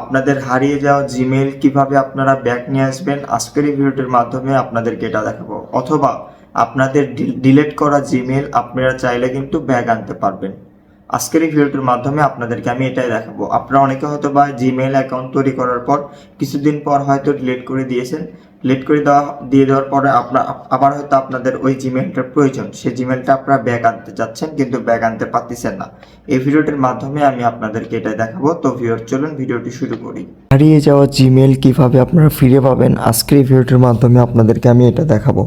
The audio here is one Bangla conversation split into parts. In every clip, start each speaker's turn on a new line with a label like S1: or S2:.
S1: আপনাদের হারিয়ে যাওয়া জিমেল কীভাবে আপনারা ব্যাক নিয়ে আসবেন, আজকের এই ভিডিওটির মাধ্যমে আপনাদেরকে এটা দেখাবো। অথবা আপনাদের ডিলিট করা জিমেল আপনারা চাইলে কিন্তু ব্যাগ আনতে পারবেন। আজকের এই ভিডিওটির মাধ্যমে আপনাদেরকে আমি এটাই দেখাবো। আপনারা অনেকে হয়তো বা জিমেল অ্যাকাউন্ট তৈরি করার পর কিছুদিন পর হয়তো ডিলিট করে দিয়েছেন। ডিলিট করে দেওয়া, দিয়ে দেওয়ার পরে আপনার আবার হয়তো আপনাদের ওই জিমেলটার প্রয়োজন। সেই জিমেলটা আপনারা ব্যাক আনতে চাচ্ছেন কিন্তু ব্যাক আনতে পারতেছেন না। এই ভিডিওটির মাধ্যমে আমি আপনাদেরকে এটাই দেখাবো। তো ভিডিওর চলুন ভিডিওটি শুরু করি।
S2: হারিয়ে যাওয়া জিমেল কীভাবে আপনারা ফিরে পাবেন? আজকের এই ভিডিওটির মাধ্যমে আপনাদেরকে আমি এটা দেখাবো।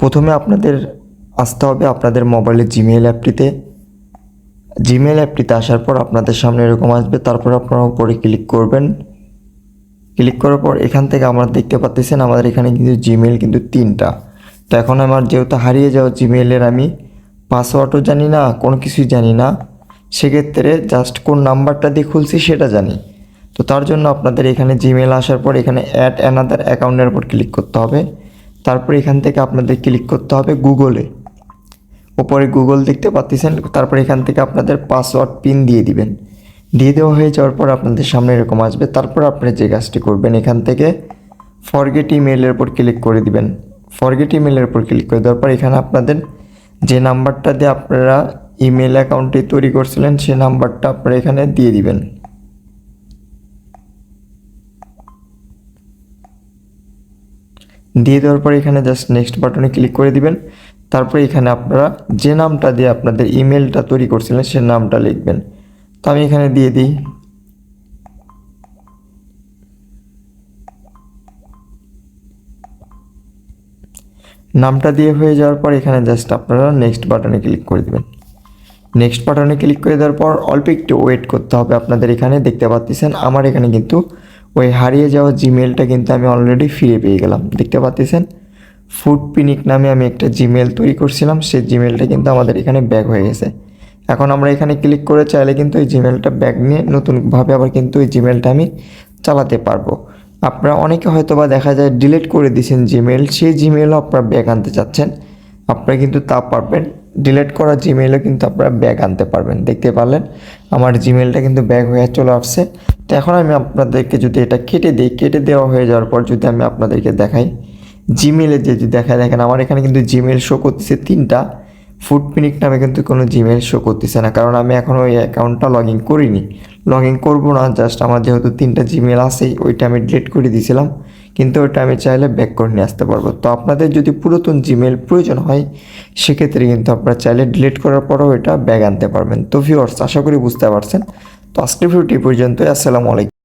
S2: প্রথমে আপনাদের আসতে হবে আপনাদের মোবাইলের জিমেল অ্যাপটিতে জিমেল অ্যাপটিতে আসার পর আপনাদের সামনে এরকম আসবে। তারপর আপনারা উপরে ক্লিক করবেন। ক্লিক করার পর এখান থেকে আমরা দেখতে পাচ্ছেন আমাদের এখানে কিন্তু জিমেল কিন্তু তিনটা। তো এখন আমার যেহেতু হারিয়ে যাওয়া জিমেলের আমি পাসওয়ার্ডও জানি না, কোনো কিছুই জানি না। সেক্ষেত্রে জাস্ট কোন নাম্বারটা দিয়ে খুলছি সেটা জানি। তো তার জন্য আপনাদের এখানে জিমেল আসার পর এখানে অ্যাড অ্যানাদার অ্যাকাউন্টের উপর ক্লিক করতে হবে। তারপর এখান থেকে আপনাদের ক্লিক করতে হবে গুগলে ওপরে গুগল দেখতে পাচ্ছেন তারপর এখান থেকে আপনাদের পাসওয়ার্ড পিন দিয়ে দিবেন। দিয়ে দেওয়া হয়ে যাওয়ার পর আপনাদের সামনে এরকম আসবে। তারপর আপনি যে কাজটি করবেন, এখান থেকে ফরগেট ইমেলের উপর ক্লিক করে দিবেন। ফরগেট ইমেলের উপর ক্লিক করে দেওয়ার পর এখানে আপনাদের যে নাম্বারটা দিয়ে আপনারা ইমেল অ্যাকাউন্টটি তৈরি করছিলেন, সে নাম্বারটা আপনারা এখানে দিয়ে দিবেন। দিয়ে দেওয়ার পর এখানে জাস্ট নেক্সট বাটনে ক্লিক করে দিবেন। তারপরে এখানে আপনারা যে নামটা দিয়ে আপনাদের ইমেলটা তৈরি করছিলেন, সে নামটা লিখবেন। তো আমি এখানে দিয়ে দিই। নামটা দিয়ে হয়ে যাওয়ার পর এখানে জাস্ট আপনারা নেক্সট বাটনে ক্লিক করে দেবেন। নেক্সট বাটনে ক্লিক করে দেওয়ার পর অল্প একটু ওয়েট করতে হবে আপনাদের এখানে, দেখতে পাচ্ছেন আমার এখানে কিন্তু ওই হারিয়ে যাওয়া জিমেলটা কিন্তু আমি অলরেডি ফিরে পেয়ে গেলাম। দেখতে পাচ্ছেন ফুড পিনিক নামে আমি একটা জিমেল তৈরি করছিলাম, সেই জিমেলটা কিন্তু আমাদের এখানে ব্যাক হয়ে গেছে। এখন আমরা এখানে ক্লিক করে চাইলে কিন্তু এই জিমেলটা ব্যাক নিয়ে নতুনভাবে আবার কিন্তু এই জিমেলটা আমি চালাতে পারব। আপনারা অনেকে হয়তো বা দেখা যায় ডিলিট করে দিয়েছেন জিমেল সেই জিমেলও আপনারা ব্যাক আনতে চাচ্ছেন। আপনারা কিন্তু তা পারবেন। ডিলিট করা জিমেলও কিন্তু আপনারা ব্যাক আনতে পারবেন। দেখতে পারলেন? আমার জিমেলটা কিন্তু ব্যাক হয়ে চলে আসছে। তো এখন আমি আপনাদেরকে যদি এটা কেটে দিই, কেটে দেওয়া হয়ে যাওয়ার পর যদি আমি আপনাদেরকে দেখাই। জিমেলে যে দেখায়, দেখেন আমার এখানে কিন্তু জিমেল শো করতেছে তিনটা। ফুড পিনিক নামে কিন্তু কোনো জিমেল শো করতেছে না। কারণ আমি এখন ওই অ্যাকাউন্টটা লগ ইন করিনি। লগ ইন করব না জাস্ট আমার যেহেতু তিনটা জিমেল আছেই, ওইটা আমি ডিলিট করে দিয়েছিলাম। কিন্তু ওইটা আমি চাইলে ব্যাক করে নিয়ে আসতে পারব। তো আপনাদের যদি পুরাতন জিমেল প্রয়োজন হয়, সেক্ষেত্রে কিন্তু আপনারা চাইলে ডিলিট করার পরেও এটা ব্যাগ আনতে পারবেন। তো ভিউয়ার্স আশা করি বুঝতে পারছেন। তো আজকের ভিডিওটি পর্যন্তই। আসসালামু আলাইকুম।